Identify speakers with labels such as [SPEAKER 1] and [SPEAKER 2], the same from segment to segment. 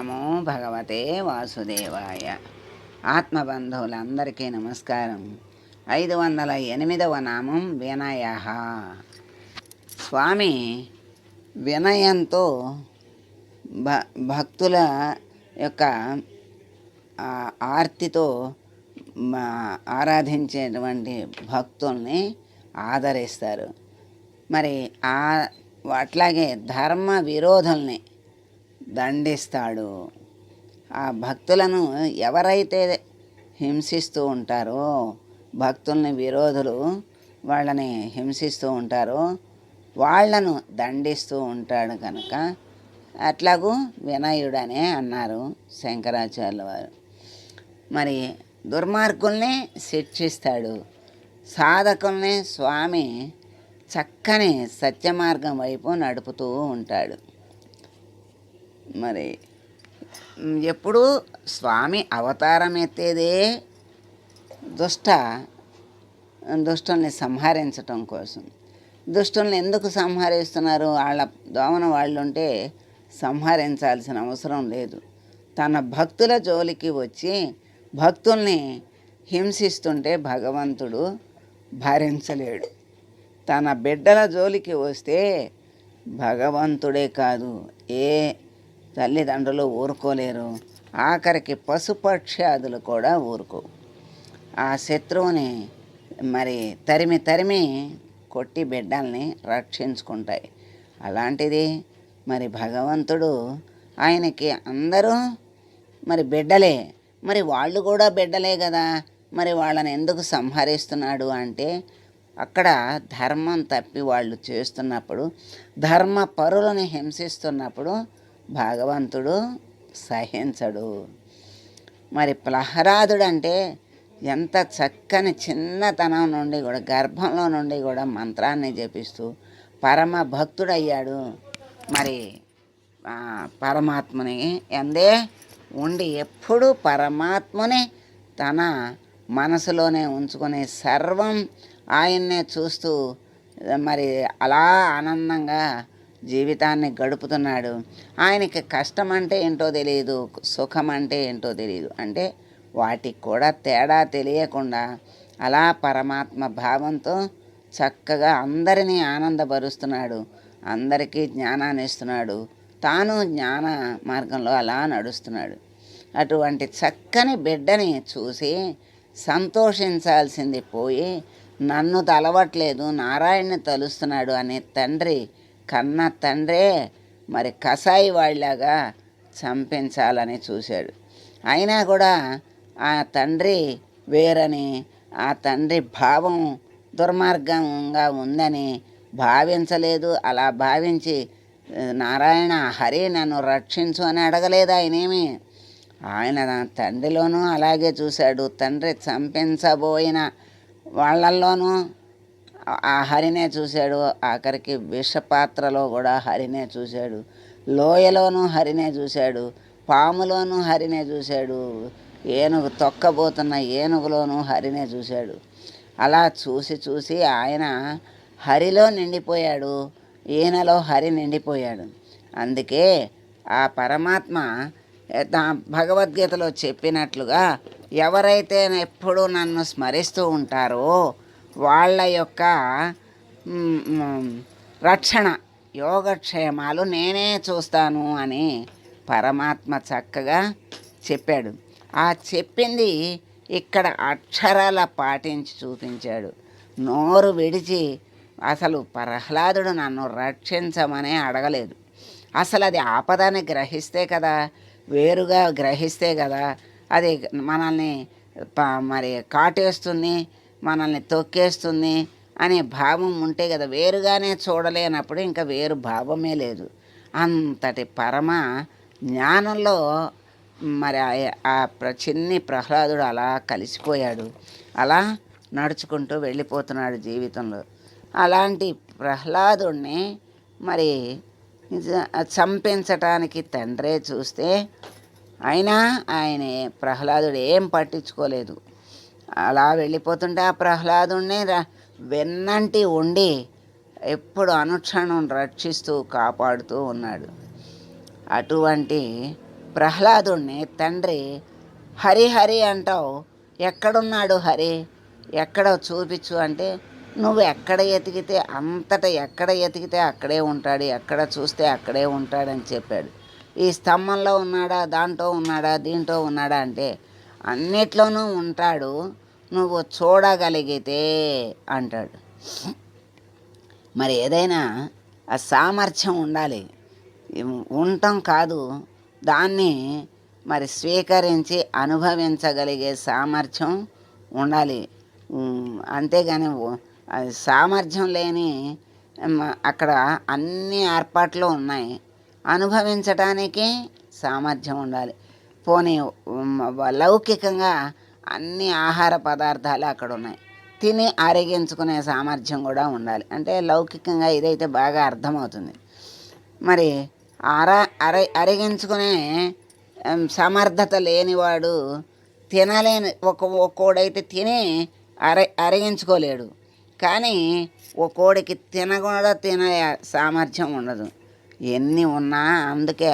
[SPEAKER 1] నమో భగవతే వాసుదేవాయ. ఆత్మబంధువులందరికీ నమస్కారం. ఐదు వందల ఎనిమిదవ నామం వినయ. స్వామి వినయంతో భ భక్తుల యొక్క ఆర్తితో మా ఆరాధించేటువంటి భక్తుల్ని ఆదరిస్తారు. మరి ఆ అట్లాగే ధర్మ విరోధుల్ని దండిస్తాడు. ఆ భక్తులను ఎవరైతే హింసిస్తూ ఉంటారో భక్తుల్ని విరోధులు వాళ్ళని హింసిస్తూ ఉంటారో వాళ్ళను దండిస్తూ ఉంటాడు కనుక అట్లాగూ వినయుడనే అన్నారు శంకరాచార్యుల వారు. మరి దుర్మార్గుల్ని శిక్షిస్తాడు. సాధకుల్ని స్వామి చక్కని సత్యమార్గం వైపు నడుపుతూ ఉంటాడు. మరి ఎప్పుడు ఎప్పుడూ స్వామి అవతారం ఎత్తేదే దుష్ట దుష్టుల్ని సంహరించటం కోసం. దుష్టుల్ని ఎందుకు సంహరిస్తున్నారు? వాళ్ళ దోమన వాళ్ళు ఉంటే సంహరించాల్సిన అవసరం లేదు. తన భక్తుల జోలికి వచ్చి భక్తుల్ని హింసిస్తుంటే భగవంతుడు భరించలేడు. తన బిడ్డల జోలికి వస్తే భగవంతుడే కాదు ఏ తల్లిదండ్రులు ఊరుకోలేరు. ఆఖరికి పశుపక్ష్యాదులు కూడా ఊరుకో. ఆ శత్రువుని మరి తరిమి తరిమి కొట్టి బిడ్డల్ని రక్షించుకుంటాయి. అలాంటిది మరి భగవంతుడు ఆయనకి అందరూ మరి బిడ్డలే. మరి వాళ్ళు కూడా బిడ్డలే కదా. మరి వాళ్ళని ఎందుకు సంహరిస్తున్నాడు అంటే అక్కడ ధర్మం తప్పి వాళ్ళు చేస్తున్నప్పుడు ధర్మ పరులను హింసిస్తున్నప్పుడు భగవంతుడు సహించడు. మరి ప్రహ్లాదుడు అంటే ఎంత చక్కని చిన్నతనం నుండి కూడా గర్భంలో నుండి కూడా మంత్రాన్ని జపిస్తూ పరమ భక్తుడయ్యాడు. మరి పరమాత్మని ఎందే ఉండి ఎప్పుడూ పరమాత్మని తన మనసులోనే ఉంచుకుని సర్వం ఆయన్నే చూస్తూ మరి అలా ఆనందంగా జీవితాన్ని గడుపుతున్నాడు. ఆయనకి కష్టం అంటే ఏంటో తెలియదు సుఖం అంటే ఏంటో తెలియదు అంటే వాటికి కూడా తేడా తెలియకుండా అలా పరమాత్మ భావంతో చక్కగా అందరినీ ఆనందపరుస్తున్నాడు. అందరికీ జ్ఞానాన్ని ఇస్తున్నాడు. తాను జ్ఞాన మార్గంలో అలా నడుస్తున్నాడు. అటువంటి చక్కని బిడ్డని చూసి సంతోషించాల్సింది పోయి నన్ను తలవట్లేదు నారాయణ్ణి తలుస్తున్నాడు అనే తండ్రి కన్న తండ్రే మరి కసాయి వాళ్ళలాగా చంపించాలని చూశాడు. అయినా కూడా ఆ తండ్రి వేరని ఆ తండ్రి భావం దుర్మార్గంగా ఉందని భావించలేదు. అలా భావించి నారాయణ హరి నన్ను రక్షించు అని అడగలేదు ఆయనేమి. ఆయన తండ్రిలోనూ అలాగే చూశాడు. తండ్రి చంపించబోయిన వాళ్ళల్లోనూ ఆ హరినే చూశాడు. ఆఖరికి విషపాత్రలో కూడా హరినే చూశాడు. లోయలోనూ హరినే చూశాడు. పాములోనూ హరినే చూశాడు. ఏనుగు తొక్కబోతున్న ఏనుగులోనూ హరినే చూశాడు. అలా చూసి చూసి ఆయన హరిలో నిండిపోయాడు. ఈయనలో హరి నిండిపోయాడు. అందుకే ఆ పరమాత్మ భగవద్గీతలో చెప్పినట్లుగా ఎవరైతే ఎప్పుడూ నన్ను స్మరిస్తూ ఉంటారో వాళ్ళ యొక్క రక్షణ యోగక్షేమాలు నేనే చూస్తాను అని పరమాత్మ చక్కగా చెప్పాడు. ఆ చెప్పింది ఇక్కడ అక్షరాల పాటించి చూపించాడు. నోరు విడిచి అసలు ప్రహ్లాదుడు నన్ను రక్షించమనే అడగలేదు. అసలు అది ఆపదాన్ని గ్రహిస్తే కదా వేరుగా గ్రహిస్తే కదా అది మనల్ని ప- మరి కాటేస్తుంది మనల్ని తొక్కేస్తుంది అనే భావం ఉంటే కదా వేరుగానే చూడలేనప్పుడు ఇంకా వేరు భావమే లేదు. అంతటి పరమ జ్ఞానంలో మరి ఆ- ఆ ప్ర- చిన్ని ప్రహ్లాదుడు అలా కలిసిపోయాడు. అలా నడుచుకుంటూ వెళ్ళిపోతున్నాడు జీవితంలో. అలాంటి ప్రహ్లాదుణ్ణి మరి చంపించటానికి తండ్రే చూస్తే అయినా ఆయన ప్రహ్లాదుడు ఏం పట్టించుకోలేదు. అలా వెళ్ళిపోతుంటే ఆ ప్రహ్లాదుడిని ర- వెన్నంటి ఉండి ఎప్పుడు అనుక్షణం రక్షిస్తూ కాపాడుతూ ఉన్నాడు. అటువంటి ప్రహ్లాదుణ్ణి తండ్రి హరి హరి అంటావు. ఎక్కడున్నాడు హరి? ఎక్కడో చూపించు అంటే నువ్వు ఎక్కడ ఎతికితే అంతటా ఎక్కడ ఎతికితే అక్కడే ఉంటాడు. ఎక్కడ చూస్తే అక్కడే ఉంటాడని చెప్పాడు. ఈ స్తంభంలో ఉన్నాడా? దాంట్లో ఉన్నాడా? దీంట్లో ఉన్నాడా? అంటే అన్నిట్లోనూ ఉంటాడు. నువ్వు చూడగలిగితే అంటాడు. మరి ఏదైనా ఆ సామర్థ్యం ఉండాలి. ఉండటం కాదు. దాన్ని మరి స్వీకరించి అనుభవించగలిగే సామర్థ్యం ఉండాలి. అంతేగాని సామర్థ్యం లేని అక్కడ అన్ని ఏర్పాట్లు ఉన్నాయి. అనుభవించటానికి సామర్థ్యం ఉండాలి. పోనీ లౌకికంగా అన్ని ఆహార పదార్థాలు అక్కడ ఉన్నాయి తిని అరిగించుకునే సామర్థ్యం కూడా ఉండాలి. అంటే లౌకికంగా ఇదైతే బాగా అర్థమవుతుంది. మరి అర అర అరిగించుకునే సమర్థత లేనివాడు తినలేని ఒక ఒక్కోడైతే తిని అర అరిగించుకోలేడు కానీ ఒక్కోడికి తినకుండా తినే సామర్థ్యం ఉండదు. ఎన్ని ఉన్నా అందుకే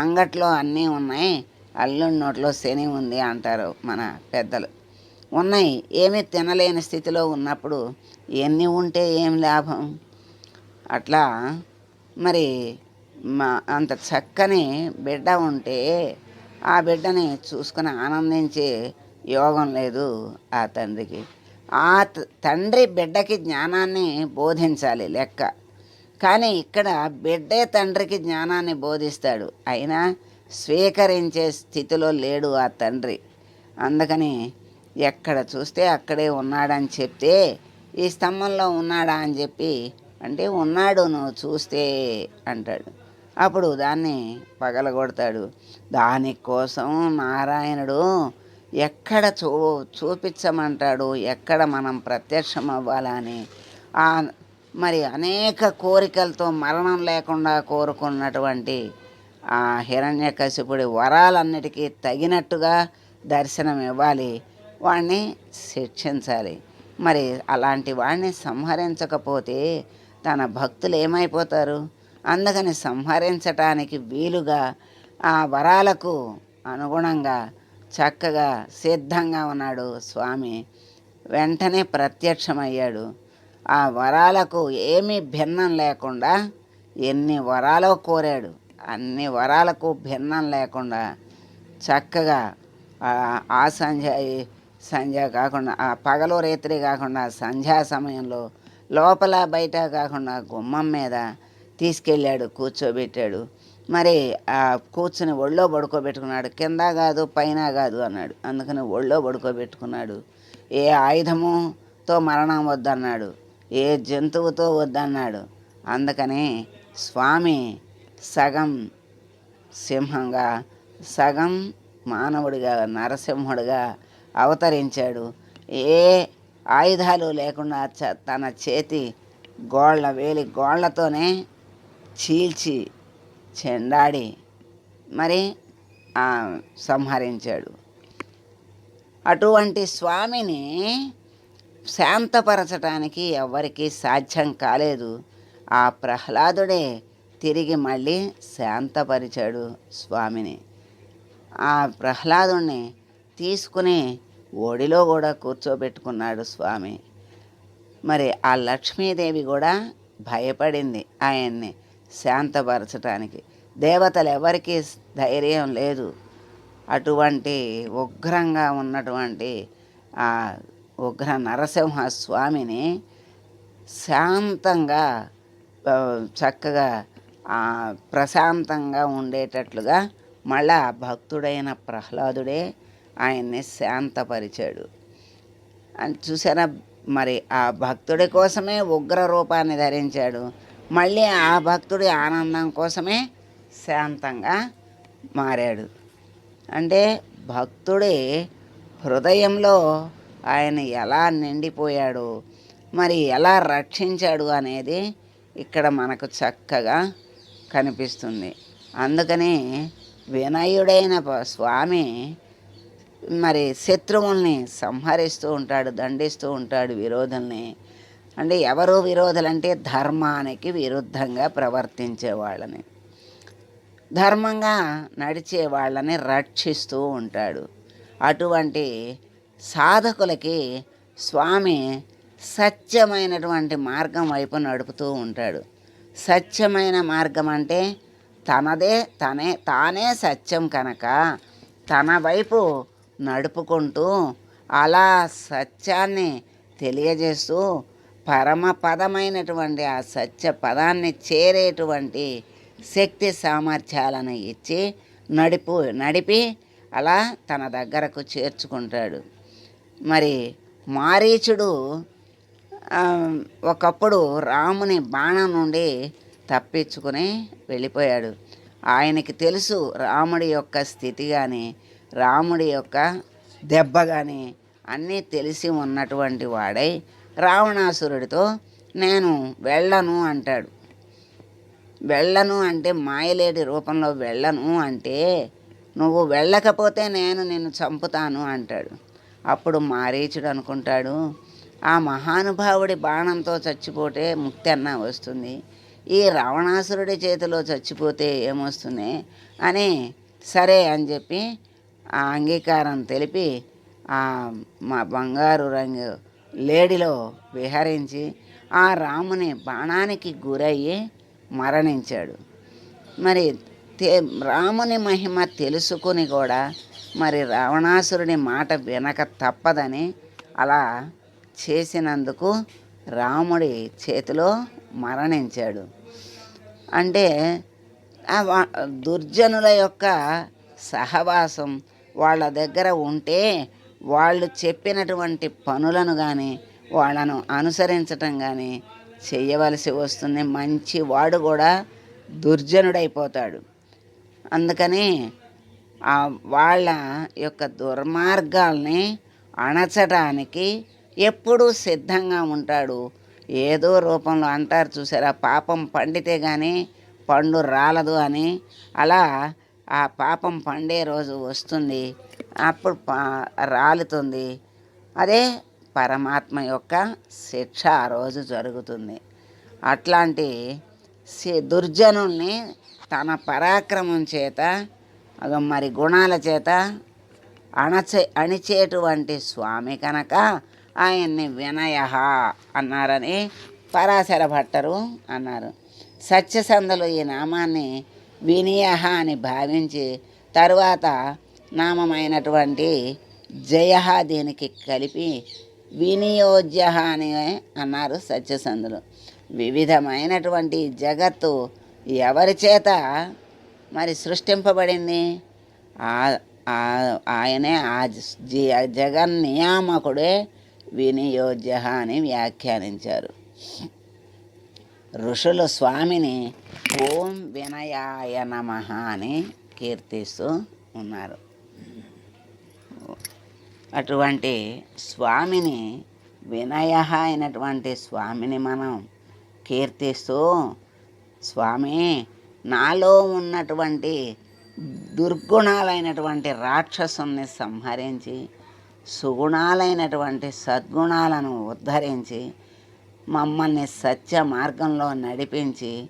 [SPEAKER 1] అంగట్లో అన్నీ ఉన్నాయి. అల్లుడి నోట్లో శని ఉంది అంటారు మన పెద్దలు. ఉన్నాయి ఏమీ తినలేని స్థితిలో ఉన్నప్పుడు ఎన్ని ఉంటే ఏం లాభం? అట్లా మరి మా అంత చక్కని బిడ్డ ఉంటే ఆ బిడ్డని చూసుకుని ఆనందించే యోగం లేదు ఆ తండ్రికి. ఆ తండ్రి బిడ్డకి జ్ఞానాన్ని బోధించాలి లెక్క. కానీ ఇక్కడ బిడ్డే తండ్రికి జ్ఞానాన్ని బోధిస్తాడు. అయినా స్వీకరించే స్థితిలో లేడు ఆ తండ్రి. అందుకని ఎక్కడ చూస్తే అక్కడే ఉన్నాడని చెప్తే ఈ స్తంభంలో ఉన్నాడా? అని చెప్పి అంటే ఉన్నాడు నువ్వు చూస్తే అంటాడు. అప్పుడు దాన్ని పగలగొడతాడు. దానికోసం నారాయణుడు ఎక్కడ చూ చూపించమంటాడు? ఎక్కడ మనం ప్రత్యక్షం అవ్వాలని మరి అనేక కోరికలతో మరణం లేకుండా కోరుకున్నటువంటి హిరణ్యకశిపుడి వరాలన్నిటికీ తగినట్టుగా దర్శనం ఇవ్వాలి. వాడిని శిక్షించాలి. మరి అలాంటి వాడిని సంహరించకపోతే తన భక్తులు ఏమైపోతారు? అందుకని సంహరించటానికి వీలుగా ఆ వరాలకు అనుగుణంగా చక్కగా సిద్ధంగా ఉన్నాడు స్వామి. వెంటనే ప్రత్యక్షమయ్యాడు. ఆ వరాలకు ఏమీ భిన్నం లేకుండా ఎన్ని వరాలో కోరాడు. అన్ని వరాలకు భిన్నం లేకుండా చక్కగా ఆ- సంధ్య సంధ్య కాకుండా ఆ పగలు రేత్రి కాకుండా సంధ్యా సమయంలో లోపల బయట కాకుండా గుమ్మం మీద తీసుకెళ్ళాడు కూర్చోబెట్టాడు. మరి ఆ కూర్చుని ఒళ్ళో పడుకోబెట్టుకున్నాడు. కింద కాదు పైన కాదు అన్నాడు. అందుకని ఒళ్ళో పడుకోబెట్టుకున్నాడు. ఏ ఆయుధముతో మరణం వద్దన్నాడు. ఏ జంతువుతో వద్దన్నాడు. అందుకని స్వామి సగం సింహంగా సగం మానవుడిగా నరసింహుడిగా అవతరించాడు. ఏ ఆయుధాలు లేకుండా చ- తన చేతి గోళ్ళ వేలి గోళ్ళతోనే చీల్చి చెండాడి మరి ఆ, సంహరించాడు. అటువంటి స్వామిని శాంతపరచటానికి ఎవరికీ సాధ్యం కాలేదు. ఆ ప్రహ్లాదుడే తిరిగి మళ్ళీ శాంతపరిచాడు స్వామిని. ఆ ప్రహ్లాదుణ్ణి తీసుకుని ఒడిలో కూడా కూర్చోబెట్టుకున్నాడు స్వామి. మరి ఆ లక్ష్మీదేవి కూడా భయపడింది ఆయన్ని శాంతపరచటానికి. దేవతలు ఎవరికీ ధైర్యం లేదు. అటువంటి ఉగ్రంగా ఉన్నటువంటి ఆ ఉగ్ర నరసింహ స్వామిని శాంతంగా చక్కగా ప్రశాంతంగా ఉండేటట్లుగా మళ్ళా భక్తుడైన ప్రహ్లాదుడే ఆయన్ని శాంతపరిచాడు. అని చూసారా మరి ఆ భక్తుడి కోసమే ఉగ్ర రూపాన్ని ధరించాడు. మళ్ళీ ఆ భక్తుడి ఆనందం కోసమే శాంతంగా మారాడు. అంటే భక్తుడి హృదయంలో ఆయన ఎలా నిండిపోయాడు మరి ఎలా రక్షించాడు అనేది ఇక్కడ మనకు చక్కగా కనిపిస్తుంది. అందుకని వినయుడైన స్వామి మరి శత్రువుల్ని సంహరిస్తూ ఉంటాడు దండిస్తూ ఉంటాడు విరోధుల్ని. అంటే ఎవరు విరోధులంటే ధర్మానికి విరుద్ధంగా ప్రవర్తించే వాళ్ళని. ధర్మంగా నడిచే వాళ్ళని రక్షిస్తూ ఉంటాడు. అటువంటి సాధకులకి స్వామి సత్యమైనటువంటి మార్గం వైపు నడుపుతూ ఉంటాడు. సత్యమైన మార్గం అంటే తనదే తనే తానే సత్యం కనుక తన వైపు నడుపుకుంటూ అలా సత్యాన్ని తెలియజేస్తూ పరమపదమైనటువంటి ఆ సత్య పదాన్ని చేరేటువంటి శక్తి సామర్థ్యాలను ఇచ్చి నడిపు నడిపి అలా తన దగ్గరకు చేర్చుకుంటాడు. మరి మారీచుడు ఒకప్పుడు రాముని బాణం నుండి తప్పించుకుని వెళ్ళిపోయాడు. ఆయనకి తెలుసు రాముడి యొక్క స్థితి కానీ రాముడి యొక్క దెబ్బ కానీ అన్నీ తెలిసి ఉన్నటువంటి వాడై రావణాసురుడితో నేను వెళ్ళను అంటాడు. వెళ్ళను అంటే మాయలేడి రూపంలో వెళ్ళను అంటే నువ్వు వెళ్ళకపోతే నేను నిన్ను చంపుతాను అంటాడు. అప్పుడు మారీచుడు అనుకుంటాడు ఆ మహానుభావుడి బాణంతో చచ్చిపోతే ముక్తి అన్న వస్తుంది. ఈ రావణాసురుడి చేతిలో చచ్చిపోతే ఏమొస్తుంది? అని సరే అని చెప్పి ఆ అంగీకారం తెలిపి ఆ మా బంగారు రంగు లేడిలో విహరించి ఆ రాముని బాణానికి గురయ్యి మరణించాడు. మరి తే రాముని మహిమ తెలుసుకుని కూడా మరి రావణాసురుని మాట వినక తప్పదని అలా చేసినందుకు రాముడి చేతిలో మరణించాడు. అంటే దుర్జనుల యొక్క సహవాసం వాళ్ళ దగ్గర ఉంటే వాళ్ళు చెప్పినటువంటి పనులను కానీ వాళ్ళను అనుసరించటం కానీ చేయవలసి వస్తుంది. మంచి వాడు కూడా దుర్జనుడైపోతాడు. అందుకని ఆ వాళ్ళ యొక్క దుర్మార్గాల్ని అణచడానికి ఎప్పుడూ సిద్ధంగా ఉంటాడు. ఏదో రూపంలో అంటారు చూసారా? పాపం పండితే కానీ పండు రాలదు అని. అలా ఆ పాపం పండే రోజు వస్తుంది. అప్పుడు పా రాలుతుంది. అదే పరమాత్మ యొక్క శిక్ష ఆ రోజు జరుగుతుంది. అట్లాంటి సి- దుర్జనుల్ని తన పరాక్రమం చేత మరి గుణాల చేత అణచే అణిచేటువంటి స్వామి కనుక ఆయన్ని వినయ అన్నారని పరాశర భట్టరు అన్నారు. సత్యసంధలు ఈ నామాన్ని వినయ అని భావించి తరువాత నామమైనటువంటి జయ దీనికి కలిపి వినియోజ్య అని అన్నారు సత్యసంధులు. వివిధమైనటువంటి జగత్తు ఎవరి చేత మరి సృష్టింపబడింది? ఆ- ఆయనే ఆ ఆ జగన్ నియామకుడే వినియోజ్య అని వ్యాఖ్యానించారు. ఋషులు స్వామిని ఓం వినయాయ నమ అని కీర్తిస్తూ ఉన్నారు. అటువంటి స్వామిని వినయ అయినటువంటి స్వామిని మనం కీర్తిస్తూ స్వామి నాలో ఉన్నటువంటి దుర్గుణాలైనటువంటి రాక్షసుని సంహరించి సుగుణాలైనటువంటి సద్గుణాలను ఉద్ధరించి మమ్మల్ని సత్య మార్గంలో నడిపించి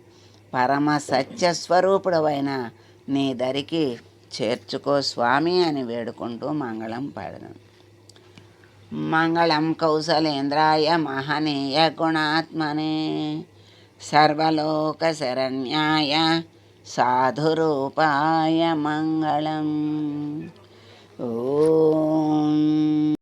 [SPEAKER 1] పరమ సత్య స్వరూపుడవైన నీ దరికి చేర్చుకో స్వామి అని వేడుకుంటూ మంగళం పాడను మంగళం కౌశలేంద్రాయ మహనీయ గుణాత్మనే సర్వలోక శరణ్యాయ సాధురూపాయ మంగళం. ഓം